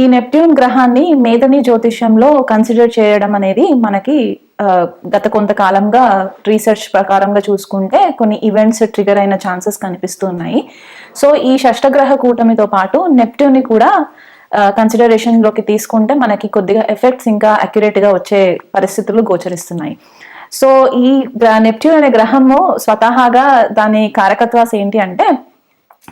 ఈ నెప్ట్యూన్ గ్రహాన్ని మేధని జ్యోతిష్యంలో కన్సిడర్ చేయడం అనేది మనకి గత కొంతకాలంగా రీసెర్చ్ ప్రకారంగా చూసుకుంటే కొన్ని ఈవెంట్స్ ట్రిగర్ అయిన ఛాన్సెస్ కనిపిస్తున్నాయి. సో ఈ షష్టగ్రహ కూటమితో పాటు నెప్ట్యూన్ని కూడా కన్సిడరేషన్లోకి తీసుకుంటే మనకి కొద్దిగా ఎఫెక్ట్స్ ఇంకా అక్యురేట్గా వచ్చే పరిస్థితులు గోచరిస్తున్నాయి. సో ఈ నెప్ట్యూన్ అనే గ్రహము స్వతహాగా దాని కారకత్వాస్ ఏంటి అంటే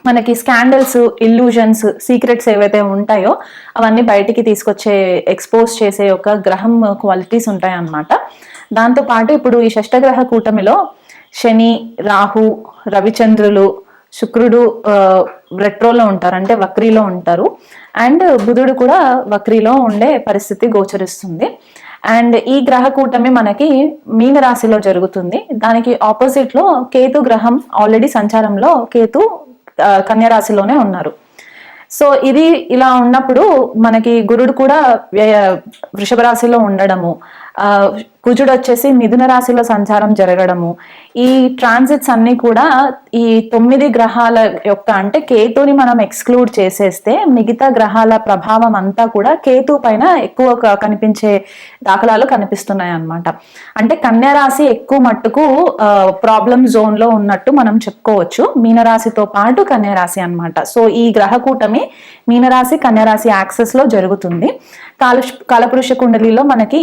మనకి స్కాండల్స్ ఇల్యూజన్స్ సీక్రెట్స్ ఏవైతే ఉంటాయో అవన్నీ బయటికి తీసుకొచ్చే ఎక్స్పోజ్ చేసే ఒక గ్రహం క్వాలిటీస్ ఉంటాయి అన్నమాట దాంతో పాటు ఇప్పుడు ఈ షష్టగ్రహ కూటమిలో శని రాహు రవిచంద్రులు శుక్రుడు రెట్రోలో ఉంటారు. అంటే వక్రీలో ఉంటారు. అండ్ బుధుడు కూడా వక్రీలో ఉండే పరిస్థితి గోచరిస్తుంది. అండ్ ఈ గ్రహ కూటమి మనకి మీన రాశిలో జరుగుతుంది. దానికి ఆపోజిట్లో కేతు గ్రహం ఆల్రెడీ సంచారంలో కేతు ఆ, ఉన్నారు. సో ఇది ఇలా ఉన్నప్పుడు మనకి గురుడు కూడా వృషభ రాశిలో ఉండడము కుజుడు వచ్చేసి మిథున రాశిలో సంచారం జరగడము. ఈ ట్రాన్సిట్స్ అన్ని కూడా ఈ తొమ్మిది గ్రహాల యొక్క అంటే కేతుని మనం ఎక్స్క్లూడ్ చేసేస్తే మిగతా గ్రహాల ప్రభావం అంతా కూడా కేతు పైన ఎక్కువ కనిపించే దాఖలాలు కనిపిస్తున్నాయి అన్నమాట. అంటే కన్యా రాశి ఎక్కువ మట్టుకు ప్రాబ్లం జోన్లో ఉన్నట్టు మనం చెప్పుకోవచ్చు. మీనరాశితో పాటు కన్యా రాశి అన్నమాట. సో ఈ గ్రహ కూటమి మీనరాశి కన్యా రాశి యాక్సెస్లో జరుగుతుంది. కాల కాలపురుష కుండలిలో మనకి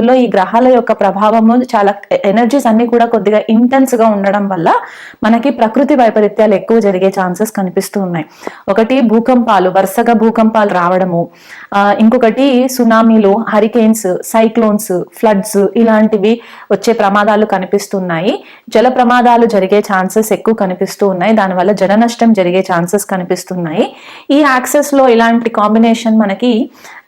ఈ గ్రహాల యొక్క ప్రభావము చాలా ఎనర్జీస్ అన్ని కూడా కొద్దిగా ఇంటెన్స్గా ఉండడం వల్ల మనకి ప్రకృతి వైపరీత్యాలు ఎక్కువ జరిగే ఛాన్సెస్ కనిపిస్తూ ఉన్నాయి. ఒకటి భూకంపాలు వరుసగా భూకంపాలు రావడము. ఇంకొకటి సునామీలు హరికేన్స్ సైక్లోన్స్ ఫ్లడ్స్ ఇలాంటివి వచ్చే ప్రమాదాలు కనిపిస్తున్నాయి. జల ప్రమాదాలు జరిగే ఛాన్సెస్ ఎక్కువ కనిపిస్తూ ఉన్నాయి. దానివల్ల జన నష్టం జరిగే ఛాన్సెస్ కనిపిస్తున్నాయి. ఈ యాక్సెస్లో ఇలాంటి కాంబినేషన్ మనకి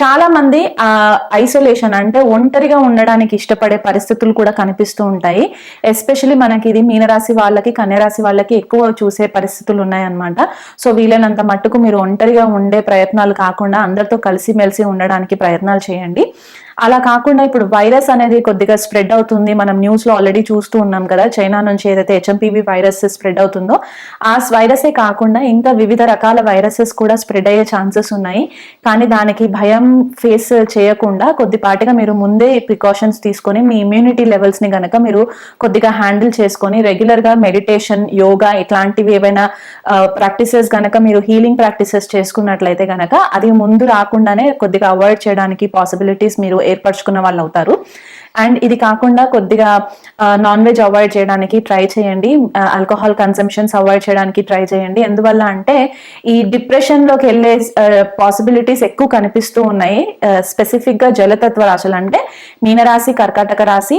చాలా మంది ఐసోలేషన్ అంటే ఒంటరిగా ఉండడానికి ఇష్టపడే పరిస్థితులు కూడా కనిపిస్తూ ఉంటాయి. ఎస్పెషలీ మనకి ఇది మీనరాశి వాళ్ళకి కన్యరాశి వాళ్ళకి ఎక్కువ చూసే పరిస్థితులు ఉన్నాయన్నమాట. సో వీలైనంత మట్టుకు మీరు ఒంటరిగా ఉండే ప్రయత్నాలు కాకుండా అందరితో కలిసిమెలిసి ఉండడానికి ప్రయత్నాలు చేయండి. అలా కాకుండా ఇప్పుడు వైరస్ అనేది కొద్దిగా స్ప్రెడ్ అవుతుంది. మనం న్యూస్లో ఆల్రెడీ చూస్తూ ఉన్నాం కదా చైనా నుంచి ఏదైతే హెచ్ఎంపీవీ వైరస్ స్ప్రెడ్ అవుతుందో ఆ వైరసే కాకుండా ఇంకా వివిధ రకాల వైరసెస్ కూడా స్ప్రెడ్ అయ్యే ఛాన్సెస్ ఉన్నాయి. కానీ దానికి భయం ఫేస్ చేయకుండా కొద్దిపాటిగా మీరు ముందే ప్రికాషన్స్ తీసుకొని మీ ఇమ్యూనిటీ లెవెల్స్ని గనక మీరు కొద్దిగా హ్యాండిల్ చేసుకొని రెగ్యులర్గా మెడిటేషన్ యోగా ఇట్లాంటివి ఏవైనా ప్రాక్టీసెస్ గనక మీరు హీలింగ్ ప్రాక్టీసెస్ చేసుకున్నట్లయితే గనక అది ముందు రాకుండానే కొద్దిగా అవాయిడ్ చేయడానికి పాసిబిలిటీస్ మీరు ఏర్పరచుకున్న వాళ్ళు అవుతారు. అండ్ ఇది కాకుండా కొద్దిగా నాన్ వెజ్ అవాయిడ్ చేయడానికి ట్రై చేయండి. ఆల్కహాల్ కన్సంప్షన్స్ అవాయిడ్ చేయడానికి ట్రై చేయండి. ఎందువల్ల అంటే ఈ డిప్రెషన్లోకి వెళ్ళే పాసిబిలిటీస్ ఎక్కువ కనిపిస్తూ ఉన్నాయి స్పెసిఫిక్ uh, గా జలతత్వ రాశులు అంటే మీనరాశి కర్కాటక రాశి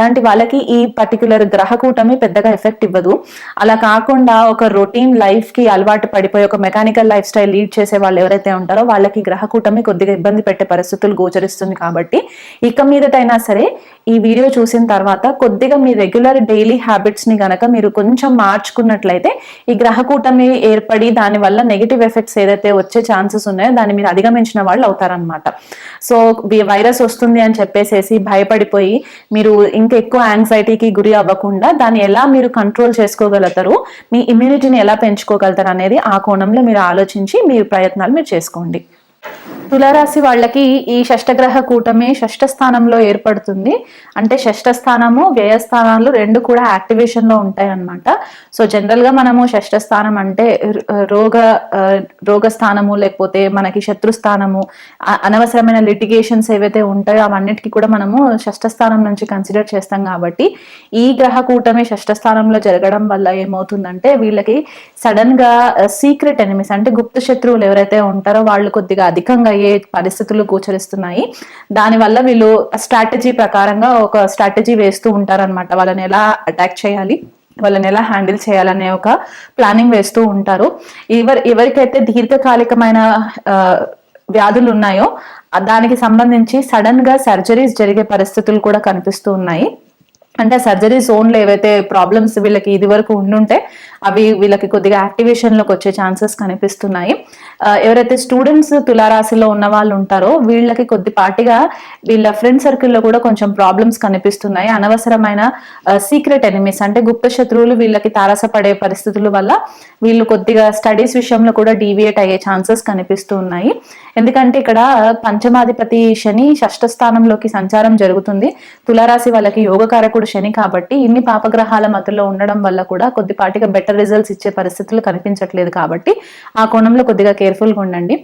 అలాంటి వాళ్ళకి ఈ పర్టికులర్ గ్రహ కూటమి పెద్దగా ఎఫెక్ట్ ఇవ్వదు. అలా కాకుండా ఒక రొటీన్ లైఫ్కి అలవాటు పడిపోయి ఒక మెకానికల్ లైఫ్ స్టైల్ లీడ్ చేసే వాళ్ళు ఎవరైతే ఉంటారో వాళ్ళకి గ్రహ కూటమి కొద్దిగా ఇబ్బంది పెట్టే పరిస్థితులు గోచరిస్తుంది కాబట్టి ఇక మీదటైనా సరే ఈ వీడియో చూసిన తర్వాత కొద్దిగా మీ రెగ్యులర్ డైలీ హ్యాబిట్స్ని గనక మీరు కొంచెం మార్చుకున్నట్లయితే ఈ గ్రహ కూటమి ఏర్పడి దాని వల్ల నెగిటివ్ ఎఫెక్ట్స్ ఏదైతే వచ్చే ఛాన్సెస్ ఉన్నాయో దాన్ని మీరు అధిగమించిన వాళ్ళు అవుతారనమాట సో వైరస్ వస్తుంది అని చెప్పేసేసి భయపడిపోయి మీరు ఇంకా ఎక్కువ యాంగ్జైటీకి గురి అవ్వకుండా దాన్ని ఎలా మీరు కంట్రోల్ చేసుకోగలుగుతారు మీ ఇమ్యూనిటీని ఎలా పెంచుకోగలుగుతారు అనేది ఆ కోణంలో మీరు ఆలోచించి మీ ప్రయత్నాలు మీరు చేసుకోండి. తులారాశి వాళ్ళకి ఈ షష్టగ్రహ కూటమి షష్ఠ స్థానంలో ఏర్పడుతుంది. అంటే షష్ఠ స్థానము వ్యయస్థానాలు రెండు కూడా యాక్టివేషన్లో ఉంటాయి అనమాట సో జనరల్గా మనము షష్ఠ స్థానం అంటే రోగ రోగ స్థానము లేకపోతే మనకి శత్రు స్థానము అనవసరమైన లిటిగేషన్స్ ఏవైతే ఉంటాయో అవన్నిటికీ కూడా మనము షష్ఠ స్థానం నుంచి కన్సిడర్ చేస్తాం కాబట్టి ఈ గ్రహ కూటమి షష్ఠ స్థానంలో జరగడం వల్ల ఏమవుతుందంటే వీళ్ళకి సడన్గా సీక్రెట్ ఎనిమిస్ అంటే గుప్త శత్రువులు ఎవరైతే ఉంటారో వాళ్ళు కొద్దిగా అధికంగా అయ్యే పరిస్థితులు గోచరిస్తున్నాయి దానివల్ల వీళ్ళు స్ట్రాటజీ ప్రకారంగా ఒక స్ట్రాటజీ వేస్తూ ఉంటారనమాట వాళ్ళని ఎలా అటాక్ చేయాలి వాళ్ళని ఎలా హ్యాండిల్ చేయాలనే ఒక ప్లానింగ్ వేస్తూ ఉంటారు. ఎవరు ఎవరికైతే దీర్ఘకాలికమైన వ్యాధులు ఉన్నాయో దానికి సంబంధించి సడన్గా సర్జరీస్ జరిగే పరిస్థితులు కూడా కనిపిస్తూ ఉన్నాయి. అంటే సర్జరీ జోన్లో ఏవైతే ప్రాబ్లమ్స్ వీళ్ళకి ఇది వరకు ఉండుంటే అవి వీళ్ళకి కొద్దిగా యాక్టివేషన్లోకి వచ్చే ఛాన్సెస్ కనిపిస్తున్నాయి. ఎవరైతే స్టూడెంట్స్ తులారాశిలో ఉన్న వాళ్ళు ఉంటారో వీళ్ళకి కొద్దిపాటిగా వీళ్ళ ఫ్రెండ్ సర్కిల్లో కూడా కొంచెం ప్రాబ్లమ్స్ కనిపిస్తున్నాయి. అనవసరమైన సీక్రెట్ ఎనిమీస్ అంటే గుప్త శత్రువులు వీళ్ళకి తారసపడే పరిస్థితుల వల్ల వీళ్ళు కొద్దిగా స్టడీస్ విషయంలో కూడా డీవియేట్ అయ్యే ఛాన్సెస్ కనిపిస్తూ ఉన్నాయి ఎందుకంటే ఇక్కడ పంచమాధిపతి శని షష్ఠ స్థానంలోకి సంచారం జరుగుతుంది. తులారాశి వాళ్ళకి యోగకారకుడు శని కాబట్టి ఇన్ని పాపగ్రహాల మధ్యలో ఉండడం వల్ల కూడా కొద్దిపాటిగా బెటర్ రిజల్ట్స్ ఇచ్చే పరిస్థితులు కనిపించట్లేదు కాబట్టి ఆ కోణంలో కొద్దిగా కేర్ఫుల్గా ఉండండి.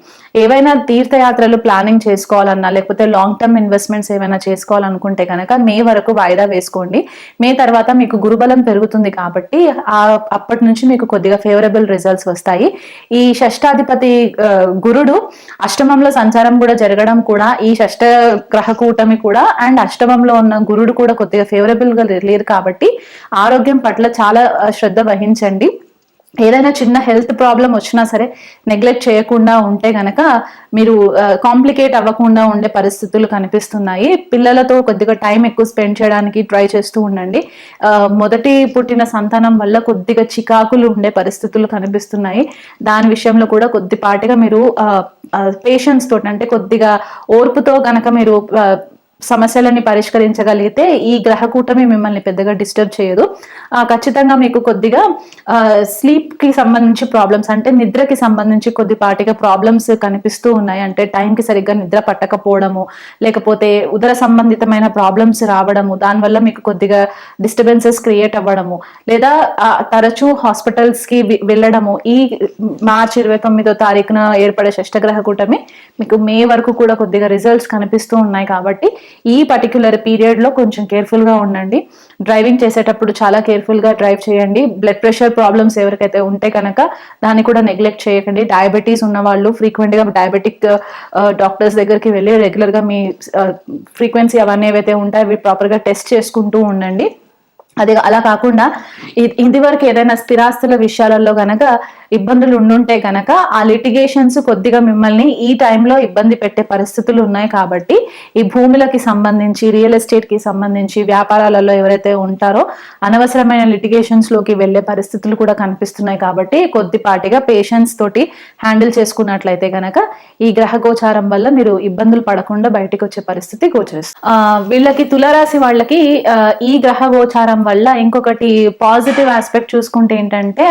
ఏవైనా తీర్థయాత్రలు ప్లానింగ్ చేసుకోవాలన్నా లేకపోతే లాంగ్ టర్మ్ ఇన్వెస్ట్మెంట్స్ ఏమైనా చేసుకోవాలనుకుంటే కనుక మే వరకు వాయిదా వేసుకోండి. మే తర్వాత మీకు గురుబలం పెరుగుతుంది కాబట్టి ఆ అప్పటి నుంచి మీకు కొద్దిగా ఫేవరబుల్ రిజల్ట్స్ వస్తాయి. ఈ షష్టాధిపతి గురుడు అష్టమంలో సంచారం కూడా జరగడం కూడా ఈ షష్ట గ్రహ కూటమి కూడా అండ్ అష్టమంలో ఉన్న గురుడు కూడా కొద్దిగా ఫేవరబుల్ గా లేదు కాబట్టి ఆరోగ్యం పట్ల చాలా శ్రద్ధ వహించండి. ఏదైనా చిన్న హెల్త్ ప్రాబ్లం వచ్చినా సరే నెగ్లెక్ట్ చేయకుండా ఉంటే గనక మీరు కాంప్లికేట్ అవ్వకుండా ఉండే పరిస్థితులు కనిపిస్తున్నాయి. పిల్లలతో కొద్దిగా టైం ఎక్కువ స్పెండ్ చేయడానికి ట్రై చేస్తూ ఉండండి. మొదటి పుట్టిన సంతానం వల్ల కొద్దిగా చికాకులు ఉండే పరిస్థితులు కనిపిస్తున్నాయి. దాని విషయంలో కూడా కొద్దిపాటిగా మీరు పేషెన్స్ తోటి అంటే కొద్దిగా ఓర్పుతో గనక మీరు సమస్యలని పరిష్కరించగలిగితే ఈ గ్రహ కూటమి మిమ్మల్ని పెద్దగా డిస్టర్బ్ చేయదు. ఖచ్చితంగా మీకు కొద్దిగా స్లీప్కి సంబంధించి ప్రాబ్లమ్స్ అంటే నిద్రకి సంబంధించి కొద్దిపాటిగా ప్రాబ్లమ్స్ కనిపిస్తూ ఉన్నాయి. అంటే టైంకి సరిగ్గా నిద్ర పట్టకపోవడము లేకపోతే ఉదర సంబంధితమైన ప్రాబ్లమ్స్ రావడము దానివల్ల మీకు కొద్దిగా డిస్టర్బెన్సెస్ క్రియేట్ అవ్వడము లేదా తరచూ హాస్పిటల్స్కి వెళ్ళడము. ఈ మార్చి ఇరవై తొమ్మిదో తారీఖున ఏర్పడే షష్టగ్రహ కూటమి మీకు మే వరకు కూడా కొద్దిగా రిజల్ట్స్ కనిపిస్తూ ఉన్నాయి కాబట్టి ఈ పర్టిక్యులర్ పీరియడ్లో కొంచెం కేర్ఫుల్గా ఉండండి. డ్రైవింగ్ చేసేటప్పుడు చాలా కేర్ఫుల్గా డ్రైవ్ చేయండి. బ్లడ్ ప్రెషర్ ప్రాబ్లమ్స్ ఎవరికైతే ఉంటే కనుక దాన్ని కూడా నెగ్లెక్ట్ చేయకండి. డయాబెటీస్ ఉన్న వాళ్ళు ఫ్రీక్వెంట్గా డయాబెటిక్ డాక్టర్స్ uh, uh, దగ్గరికి వెళ్ళి రెగ్యులర్గా మీ uh, ఫ్రీక్వెన్సీ అవన్నీ ఏవైతే ఉంటాయో అవి ప్రాపర్గా టెస్ట్ చేసుకుంటూ ఉండండి. అది అలా కాకుండా ఇది వరకు ఏదైనా స్థిరాస్తుల విషయాలలో గనక ఇబ్బందులు ఉండుంటే గనక ఆ లిటిగేషన్స్ కొద్దిగా మిమ్మల్ని ఈ టైంలో ఇబ్బంది పెట్టే పరిస్థితులు ఉన్నాయి కాబట్టి ఈ భూములకి సంబంధించి రియల్ ఎస్టేట్కి సంబంధించి వ్యాపారాలలో ఎవరైతే ఉంటారో అనవసరమైన లిటిగేషన్స్లోకి వెళ్ళే పరిస్థితులు కూడా కనిపిస్తున్నాయి కాబట్టి కొద్దిపాటిగా పేషెన్స్ తోటి హ్యాండిల్ చేసుకున్నట్లయితే గనక ఈ గ్రహ గోచారం వల్ల మీరు ఇబ్బందులు పడకుండా బయటికి వచ్చే పరిస్థితి గోచరిస్తుంది. ఆ, వీళ్ళకి తులరాశి వాళ్ళకి ఈ గ్రహ గోచారం వల్ల ఇంకొకటి పాజిటివ్ ఆస్పెక్ట్ చూసుకుంటే ఏంటంటే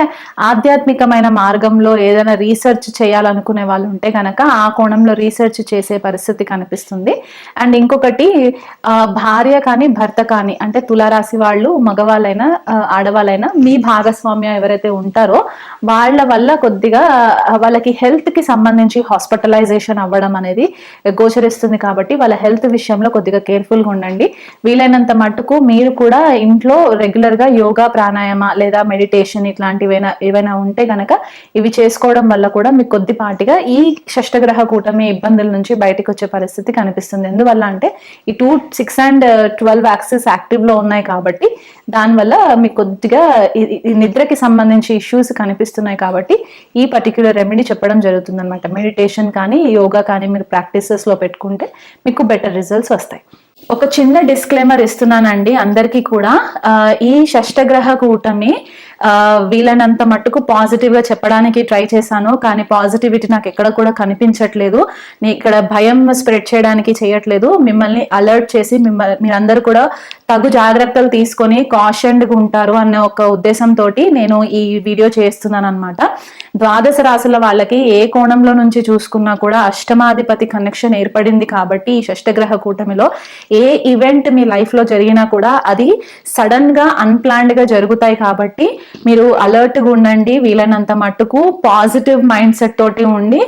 ఆధ్యాత్మికమైన మార్గంలో ఏదైనా రీసెర్చ్ చేయాలనుకునే వాళ్ళు ఉంటే కనుక ఆ కోణంలో రీసెర్చ్ చేసే పరిస్థితి కనిపిస్తుంది. అండ్ ఇంకొకటి భార్య కానీ భర్త కానీ అంటే తులారాశి వాళ్ళు మగవాళ్ళైనా ఆడవాళ్ళైనా మీ భాగస్వామ్యం ఎవరైతే ఉంటారో వాళ్ళ వల్ల కొద్దిగా వాళ్ళకి హెల్త్కి సంబంధించి హాస్పిటలైజేషన్ అవ్వడం అనేది గోచరిస్తుంది కాబట్టి వాళ్ళ హెల్త్ విషయంలో కొద్దిగా కేర్ఫుల్గా ఉండండి. వీలైనంత మట్టుకు మీరు కూడా ఇంట్లో రెగ్యులర్గా యోగా ప్రాణాయామ లేదా మెడిటేషన్ ఇట్లాంటివైనా ఏవైనా ఉంటే గనక ఇవి చేసుకోవడం వల్ల కూడా మీకు కొద్దిపాటిగా ఈ షష్టగ్రహ కూటమి ఇబ్బందుల నుంచి బయటకు వచ్చే పరిస్థితి కనిపిస్తుంది. ఎందువల్ల అంటే ఈ two six and twelve access యాక్టివ్లో ఉన్నాయి కాబట్టి దానివల్ల మీకు కొద్దిగా ఈ- నిద్రకి సంబంధించి ఇష్యూస్ కనిపిస్తున్నాయి కాబట్టి ఈ పర్టిక్యులర్ రెమెడీ చెప్పడం జరుగుతుంది అనమాట మెడిటేషన్ కానీ యోగా కానీ మీరు ప్రాక్టీసెస్లో పెట్టుకుంటే మీకు బెటర్ రిజల్ట్స్ వస్తాయి. ఒక చిన్న డిస్క్లైమర్ ఇస్తున్నానండి అందరికీ కూడా. ఆ, ఈ షష్టగ్రహ కూటమి వీలైనంత మట్టుకు పాజిటివ్గా చెప్పడానికి ట్రై చేశాను కానీ పాజిటివిటీ నాకు ఎక్కడ కూడా కనిపించట్లేదు. నీ ఇక్కడ భయం స్ప్రెడ్ చేయడానికి చేయట్లేదు. మిమ్మల్ని అలర్ట్ చేసి మిమ్మల్ని మీరందరూ కూడా తగు జాగ్రత్తలు తీసుకొని కాషన్డ్గా ఉంటారు అన్న ఒక ఉద్దేశంతో నేను ఈ వీడియో చేస్తున్నాను అనమాట ద్వాదశ రాశుల వాళ్ళకి ఏ కోణంలో నుంచి చూసుకున్నా కూడా అష్టమాధిపతి కనెక్షన్ ఏర్పడింది కాబట్టి ఈ షష్టగ్రహ కూటమిలో ఏ ఈవెంట్ మీ లైఫ్లో జరిగినా కూడా అది సడన్గా అన్ప్లాన్డ్గా జరుగుతాయి కాబట్టి మీరు అలర్ట్గా ఉండండి వీలైనంత మట్టుకు పాజిటివ్ మైండ్ సెట్ తోటి ఉండి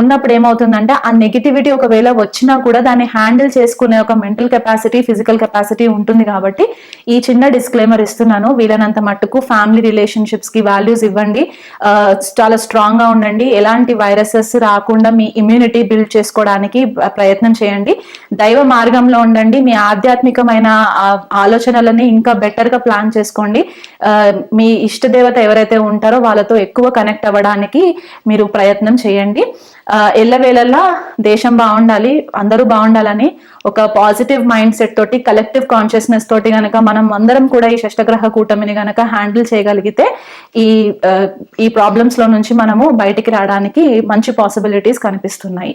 ఉన్నప్పుడు ఏమవుతుందంటే ఆ నెగిటివిటీ ఒకవేళ వచ్చినా కూడా దాన్ని హ్యాండిల్ చేసుకునే ఒక మెంటల్ కెపాసిటీ ఫిజికల్ కెపాసిటీ ఉంటుంది కాబట్టి ఈ చిన్న డిస్క్లైమర్ ఇస్తున్నాను. వీలైనంత మట్టుకు ఫ్యామిలీ రిలేషన్షిప్స్కి వాల్యూస్ ఇవ్వండి. చాలా స్ట్రాంగ్గా ఉండండి. ఎలాంటి వైరసెస్ రాకుండా మీ ఇమ్యూనిటీ బిల్డ్ చేసుకోవడానికి ప్రయత్నం చేయండి. దైవ మార్గంలో ఉండండి. మీ ఆధ్యాత్మికమైన ఆలోచనలని ఇంకా బెటర్గా ప్లాన్ చేసుకోండి. మీ మీ ఇష్ట దేవత ఎవరైతే ఉంటారో వాళ్ళతో ఎక్కువ కనెక్ట్ అవ్వడానికి మీరు ప్రయత్నం చేయండి. ఆ, ఎల్లవేళలా దేశం బాగుండాలి అందరూ బాగుండాలని ఒక పాజిటివ్ మైండ్ సెట్ తోటి కలెక్టివ్ కాన్షియస్నెస్ తోటి గనక మనం అందరం కూడా ఈ షష్టగ్రహ కూటమిని గనక హ్యాండిల్ చేయగలిగితే ఈ ఈ ప్రాబ్లమ్స్లో నుంచి మనము బయటికి రావడానికి మంచి పాసిబిలిటీస్ కనిపిస్తున్నాయి.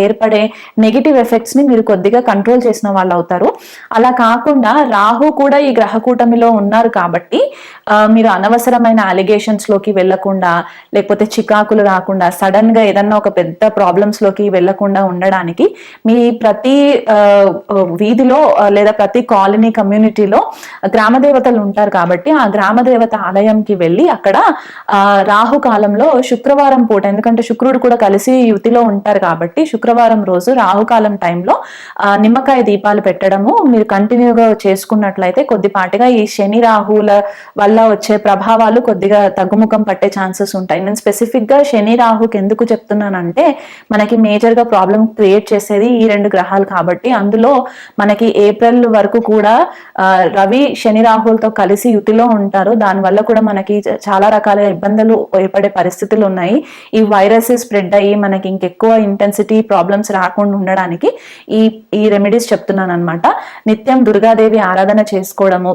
ఏర్పడే నెగిటివ్ ఎఫెక్ట్స్ని మీరు కొద్దిగా కంట్రోల్ చేసిన వాళ్ళు అవుతారు. అలా కాకుండా రాహు కూడా ఈ గ్రహ కూటమిలో ఉన్నారు కాబట్టి మీరు అనవసరమైన అలిగేషన్స్లోకి వెళ్ళకుండా లేకపోతే చికాకులు రాకుండా సడన్గా ఏదన్నా ఒక పెద్ద ప్రాబ్లమ్స్లోకి వెళ్ళకుండా ఉండడానికి మీ ప్రతి ఆ, వీధిలో లేదా ప్రతి కాలనీ కమ్యూనిటీలో గ్రామ దేవతలు ఉంటారు కాబట్టి ఆ గ్రామ దేవత ఆలయంకి వెళ్ళి అక్కడ ఆ, రాహు కాలంలో శుక్రవారం పూట ఎందుకంటే శుక్రుడు కూడా కలిసి యుతిలో ఉంటారు కాబట్టి శుక్రవారం రోజు రాహుకాలం టైంలో నిమ్మకాయ దీపాలు పెట్టడము మీరు కంటిన్యూగా చేసుకున్నట్లయితే కొద్దిపాటిగా ఈ శని రాహువుల వల్ల వచ్చే ప్రభావాలు కొద్దిగా తగ్గుముఖం పట్టే ఛాన్సెస్ ఉంటాయి. నేను స్పెసిఫిక్గా శని రాహుకి ఎందుకు చెప్తున్నానంటే మనకి మేజర్గా ప్రాబ్లం క్రియేట్ చేసేది ఈ రెండు గ్రహాలు కాబట్టి అందులో మనకి ఏప్రిల్ వరకు కూడా రవి శని రాహులతో కలిసి యుతిలో ఉంటారు. దానివల్ల కూడా మనకి చాలా రకాల ఇబ్బందులు ఏర్పడే పరిస్థితులు ఉన్నాయి. ఈ వైరస్ స్ప్రెడ్ అయ్యి మనకి ఇంకెక్కువ ఇంటెన్సిటీ ప్రాబ్లమ్స్ రాకుండా ఉండడానికి ఈ ఈ రెమెడీస్ చెప్తున్నాను అనమాట నిత్యం దుర్గాదేవి ఆరాధన చేసుకోవడము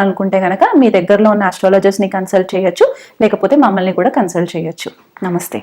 తెలుసుకోవాలనుకుంటే కనుక మీ దగ్గరలో ఉన్న ఆస్ట్రాలజర్స్ని కన్సల్ట్ చేయొచ్చు. లేకపోతే మమ్మల్ని కూడా కన్సల్ట్ చేయొచ్చు. నమస్తే.